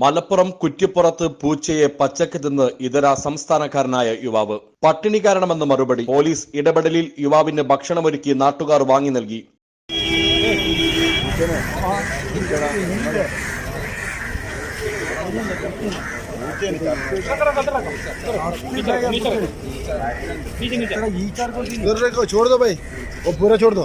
മലപ്പുറം കുറ്റിപ്പുറത്ത് പൂച്ചയെ പച്ചക്ക് തിന്ന് ഇതര സംസ്ഥാനക്കാരനായ യുവാവ് പട്ടിണി കാരണമെന്ന് മറുപടി പോലീസ് ഇടപെടലിൽ യുവാവിന് ഭക്ഷണമൊരുക്കി നാട്ടുകാർ വാങ്ങി നൽകി इधर रखो छोड़ दो भाई वो पूरा छोड़ दो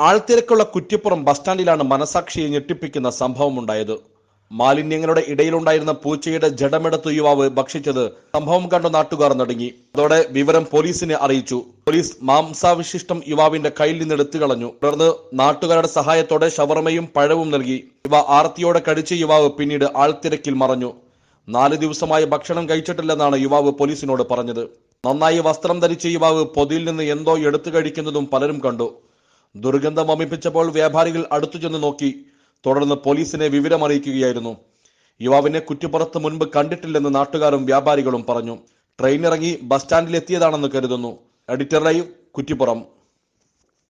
ആൾത്തിരക്കുള്ള കുറ്റിപ്പുറം ബസ് സ്റ്റാൻഡിലാണ് മനസാക്ഷിയെ ഞെട്ടിപ്പിക്കുന്ന സംഭവമുണ്ടായത്. മാലിന്യങ്ങളുടെ ഇടയിലുണ്ടായിരുന്ന പൂച്ചയുടെ ജഡമെടുത്ത് യുവാവ് ഭക്ഷിച്ചത് സംഭവം കണ്ട നാട്ടുകാർ നടുങ്ങി. അതോടെ വിവരം പോലീസിനെ അറിയിച്ചു. പോലീസ് മാംസാവിശിഷ്ടം യുവാവിന്റെ കയ്യിൽ നിന്ന് എടുത്തു കളഞ്ഞു. തുടർന്ന് നാട്ടുകാരുടെ സഹായത്തോടെ ഷവർമയും പഴവും നൽകി. ഇവ ആർത്തിയോടെ കടിച്ച യുവാവ് പിന്നീട് ആൾത്തിരക്കിൽ മറഞ്ഞു. നാല് ദിവസമായി ഭക്ഷണം കഴിച്ചിട്ടില്ലെന്നാണ് യുവാവ് പോലീസിനോട് പറഞ്ഞത്. നന്നായി വസ്ത്രം ധരിച്ച യുവാവ് പൊതിയിൽ നിന്ന് എന്തോ എടുത്തു കഴിക്കുന്നതും പലരും കണ്ടു. ദുർഗന്ധം വമിപ്പിച്ചപ്പോൾ വ്യാപാരികൾ അടുത്തു ചെന്ന് നോക്കി. തുടർന്ന് പോലീസിനെ വിവരമറിയിക്കുകയായിരുന്നു യുവാവിനെ കുറ്റിപ്പുറത്ത് മുൻപ് കണ്ടിട്ടില്ലെന്ന് നാട്ടുകാരും വ്യാപാരികളും പറഞ്ഞു. ട്രെയിൻ ഇറങ്ങി ബസ് സ്റ്റാൻഡിൽ എത്തിയതാണെന്ന് കരുതുന്നു. Editor live Kuttippuram.